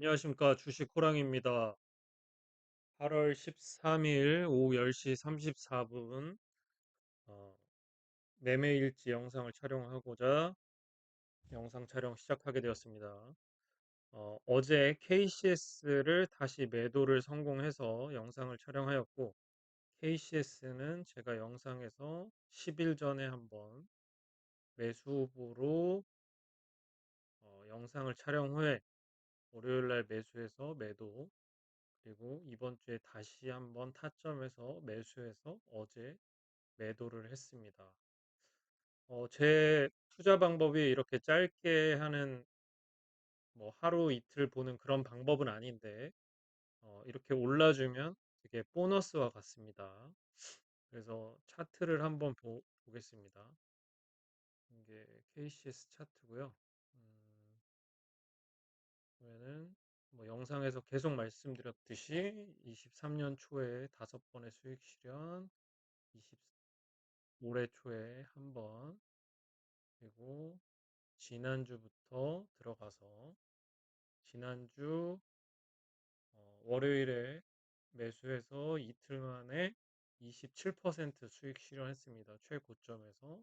안녕하십니까. 주식 호랑입니다. 8월 13일 오후 10시 34분, 어, 매매 일지 영상을 촬영하고자 영상 촬영 시작하게 되었습니다. 어, 어제 KCS를 다시 매도를 성공해서 영상을 촬영하였고, KCS는 제가 영상에서 10일 전에 한번 매수 후보로 어, 영상을 촬영 후에 월요일 날 매수해서 매도, 그리고 이번 주에 다시 한번 타점에서 매수해서 어제 매도를 했습니다. 어, 제 투자 방법이 이렇게 짧게 하는 뭐 하루 이틀 보는 그런 방법은 아닌데 어, 이렇게 올라주면 되게 보너스와 같습니다. 그래서 차트를 한번 보, 보겠습니다. 이게 KCS 차트고요. 음, 보면은 뭐 영상에서 계속 말씀드렸듯이 23년 초에 다섯 번의 수익 실현, 20, 올해 초에 한 번, 그리고 지난주부터 들어가서 지난주 어, 월요일에 매수해서 이틀 만에 27% 수익 실현했습니다. 최고점에서.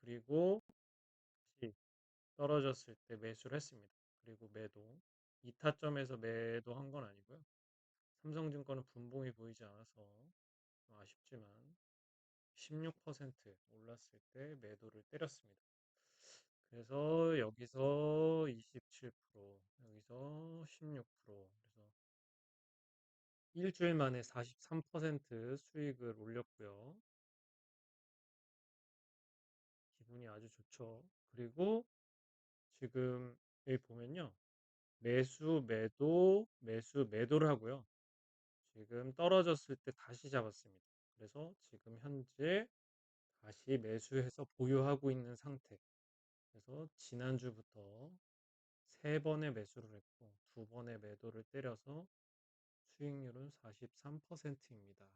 그리고 떨어졌을 때 매수를 했습니다. 그리고 매도. 2타점에서 매도한 건 아니고요. 삼성증권은 분봉이 보이지 않아서 좀 아쉽지만 16% 올랐을 때 매도를 때렸습니다. 그래서 여기서 27%, 여기서 16%. 그래서 일주일 만에 43% 수익을 올렸고요. 기분이 아주 좋죠. 그리고 지금 여기 보면요. 매수, 매도, 매수, 매도를 하고요. 지금 떨어졌을 때 다시 잡았습니다. 그래서 지금 현재 다시 매수해서 보유하고 있는 상태. 그래서 지난주부터 세 번의 매수를 했고 두 번의 매도를 때려서 수익률은 43%입니다.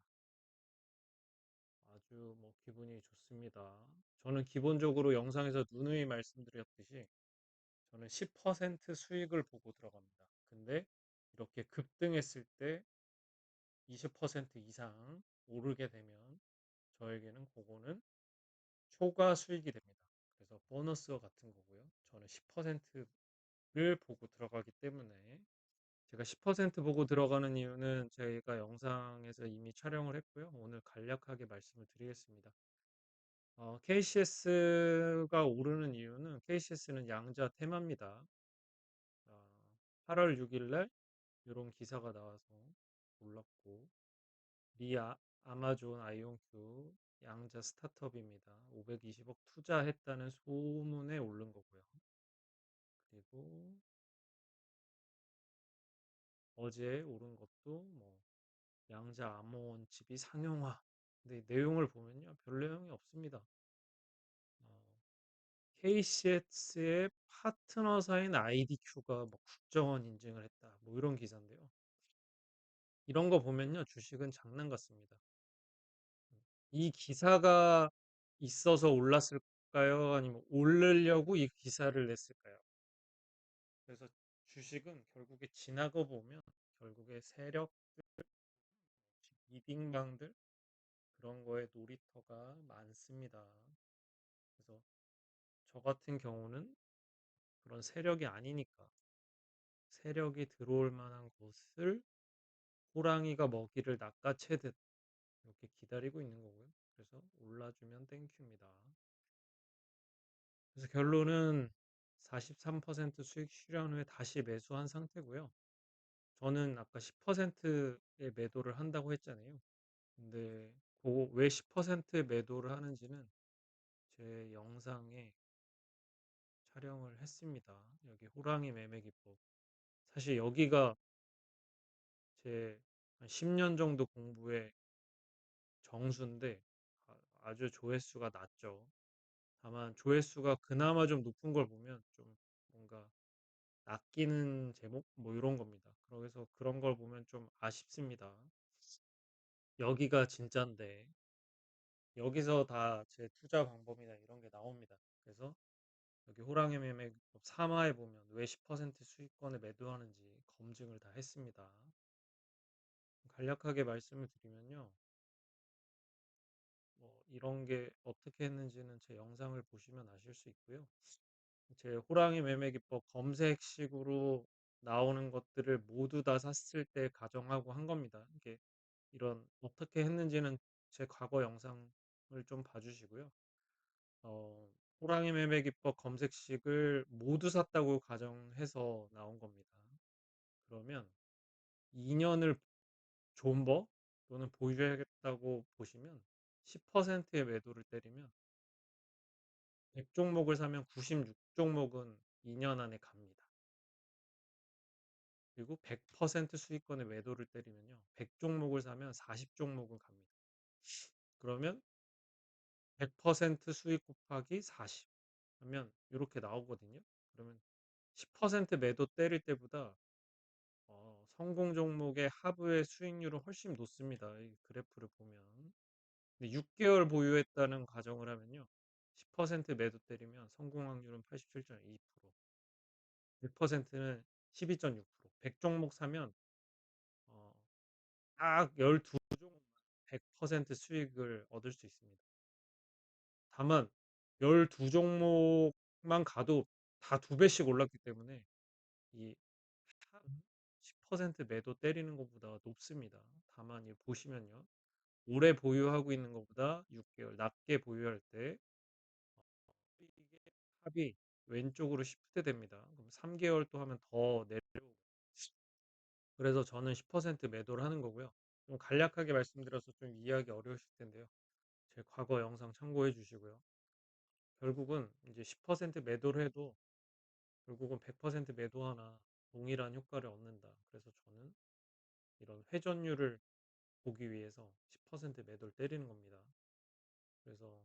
아주 뭐 기분이 좋습니다. 저는 기본적으로 영상에서 누누이 말씀드렸듯이 저는 10% 수익을 보고 들어갑니다. 근데 이렇게 급등했을 때 20% 이상 오르게 되면 저에게는 그거는 초과 수익이 됩니다. 그래서 보너스와 같은 거고요. 저는 10%를 보고 들어가기 때문에 제가 10% 보고 들어가는 이유는 제가 영상에서 이미 촬영을 했고요. 오늘 간략하게 말씀을 드리겠습니다. 어, KCS가 오르는 이유는 KCS는 양자 테마입니다. 어, 8월 6일 날 이런 기사가 나와서 올랐고 리아 아마존 아이온큐 양자 스타트업입니다. 520억 투자했다는 소문에 오른 거고요. 그리고 어제 오른 것도 뭐 양자 암호원 칩이 상용화. 근데 내용을 보면요. 별 내용이 없습니다. 어, KCS의 파트너사인 IDQ가 뭐 국정원 인증을 했다. 뭐 이런 기사인데요. 이런 거 보면요. 주식은 장난 같습니다. 이 기사가 있어서 올랐을까요? 아니면 오르려고 이 기사를 냈을까요? 그래서 주식은 결국에 지나고 보면 결국에 세력들, 이딩방들 그런 거에 놀이터가 많습니다. 그래서 저 같은 경우는 그런 세력이 아니니까 세력이 들어올 만한 곳을 호랑이가 먹이를 낚아채듯 이렇게 기다리고 있는 거고요. 그래서 올라주면 땡큐입니다. 그래서 결론은 43% 수익 실현 후에 다시 매수한 상태고요. 저는 아까 10%의 매도를 한다고 했잖아요. 근데 왜 10%의 매도를 하는지는 제 영상에 촬영을 했습니다. 여기 호랑이 매매 기법. 사실 여기가 제 10년 정도 공부의 정수인데 아- 아주 조회수가 낮죠. 다만 조회수가 그나마 좀 높은 걸 보면 좀 뭔가 낚이는 제목 뭐 이런 겁니다. 그래서 그런 걸 보면 좀 아쉽습니다. 여기가 진짠데 여기서 다 제 투자 방법이나 이런 게 나옵니다. 그래서 여기 호랑이 매매 3화에 보면 왜 10% 수익권을 매도하는지 검증을 다 했습니다. 간략하게 말씀을 드리면요. 뭐 이런 게 어떻게 했는지는 제 영상을 보시면 아실 수 있고요. 제 호랑이 매매 기법 검색식으로 나오는 것들을 모두 다 샀을 때 가정하고 한 겁니다. 이게 이런 어떻게 했는지는 제 과거 영상을 좀 봐 주시고요. 어, 호랑이 매매 기법 검색식을 모두 샀다고 가정해서 나온 겁니다. 그러면 2년을 존버 또는 보유하겠다고 보시면 10%의 매도를 때리면 100 종목을 사면 96 종목은 2년 안에 갑니다. 그리고 100% 수익권의 매도를 때리면요. 100종목을 사면 40종목은 갑니다. 그러면 100% 수익 곱하기 40 하면 이렇게 나오거든요. 그러면 10% 매도 때릴 때보다 어, 성공 종목의 하부의 수익률은 훨씬 높습니다. 이 그래프를 보면. 근데 6개월 보유했다는 가정을 하면요. 10% 매도 때리면 성공 확률은 87.2%, 100%는 12.6%. 100 종목 사면 어, 딱 12 종목 100% 수익을 얻을 수 있습니다. 다만 12 종목만 가도 다두 배씩 올랐기 때문에 이 10% 매도 때리는 것보다 높습니다. 다만 이 보시면요. 오래 보유하고 있는 것보다 6개월 낮게 보유할 때 수익의 합이 왼쪽으로 시프트 됩니다. 그럼 3개월 또 하면 더 내려오고 그래서 저는 10% 매도를 하는 거고요. 좀 간략하게 말씀드려서 좀 이해하기 어려우실 텐데요. 제 과거 영상 참고해 주시고요. 결국은 이제 10% 매도를 해도 결국은 100% 매도하나 동일한 효과를 얻는다. 그래서 저는 이런 회전율을 보기 위해서 10% 매도를 때리는 겁니다. 그래서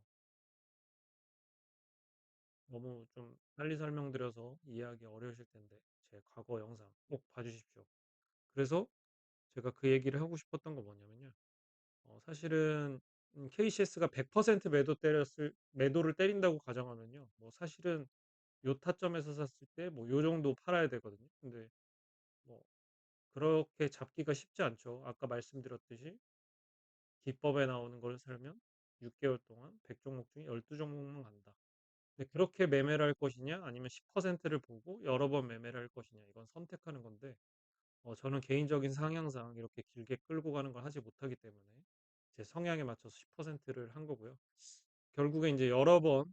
너무 좀 빨리 설명드려서 이해하기 어려우실 텐데 제 과거 영상 꼭 봐 주십시오. 그래서 제가 그 얘기를 하고 싶었던 거 뭐냐면요. 어, 사실은 KCS가 100% 매도 때렸을 매도를 때린다고 가정하면요. 뭐 사실은 요 타점에서 샀을 때 뭐 요 정도 팔아야 되거든요. 근데 뭐 그렇게 잡기가 쉽지 않죠. 아까 말씀드렸듯이 기법에 나오는 걸 살면 6 개월 동안 100 종목 중에 12 종목만 간다. 근데 그렇게 매매를 할 것이냐 아니면 10%를 보고 여러 번 매매를 할 것이냐 이건 선택하는 건데 어, 저는 개인적인 상향상 이렇게 길게 끌고 가는 걸 하지 못하기 때문에 제 성향에 맞춰서 10%를 한 거고요. 결국에 이제 여러 번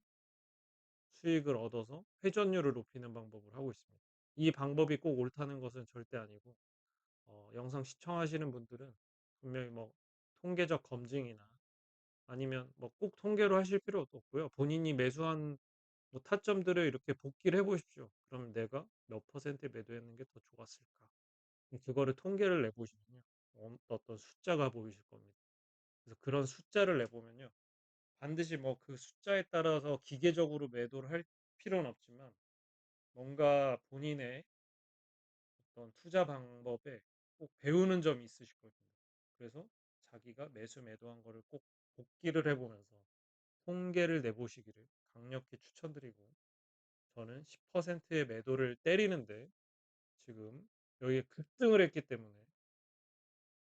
수익을 얻어서 회전율을 높이는 방법을 하고 있습니다. 이 방법이 꼭 옳다는 것은 절대 아니고 어, 영상 시청하시는 분들은 분명히 뭐 통계적 검증이나 아니면 뭐 꼭 통계로 하실 필요도 없고요. 본인이 매수한 뭐 타점들을 이렇게 복기를 해 보십시오. 그럼 내가 몇 퍼센트 매도했는 게 더 좋았을까? 그거를 통계를 내보시면요. 어- 어떤 숫자가 보이실 겁니다. 그래서 그런 숫자를 내보면요. 반드시 뭐 그 숫자에 따라서 기계적으로 매도를 할 필요는 없지만 뭔가 본인의 어떤 투자 방법에 꼭 배우는 점이 있으실 겁니다. 그래서 자기가 매수 매도한 거를 꼭 복기를 해 보면서 통계를 내보시기를 강력히 추천드리고 저는 10%의 매도를 때리는데 지금 여기에 급등을 했기 때문에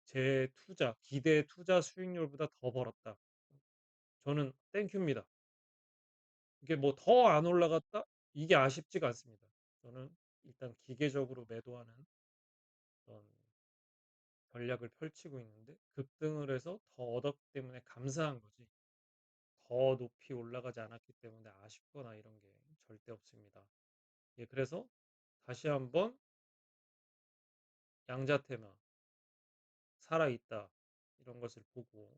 제 투자, 기대 투자 수익률보다 더 벌었다. 저는 땡큐입니다. 이게 뭐 더 안 올라갔다? 이게 아쉽지가 않습니다. 저는 일단 기계적으로 매도하는 그런 전략을 펼치고 있는데 급등을 해서 더 얻었기 때문에 감사한 거지. 더 높이 올라가지 않았기 때문에 아쉽거나 이런 게 절대 없습니다. 예, 그래서 다시 한번 양자 테마 살아있다 이런 것을 보고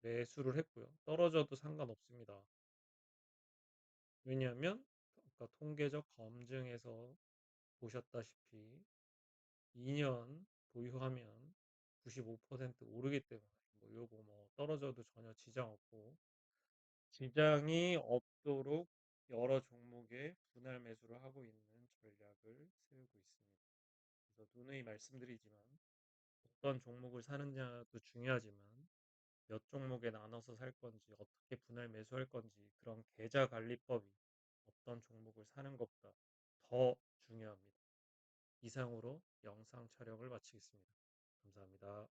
매수를 했고요. 떨어져도 상관없습니다. 왜냐하면 아까 통계적 검증에서 보셨다시피 2년 보유하면 95% 오르기 때문에 뭐 요거 뭐 떨어져도 전혀 지장 없고 지장이 없도록 여러 종목에 분할 매수를 하고 있는 전략을 세우고 있습니다. 그래서 누누이 말씀드리지만 어떤 종목을 사느냐도 중요하지만 몇 종목에 나눠서 살 건지 어떻게 분할 매수할 건지 그런 계좌 관리법이 어떤 종목을 사는 것보다 더 중요합니다. 이상으로 영상 촬영을 마치겠습니다. 감사합니다.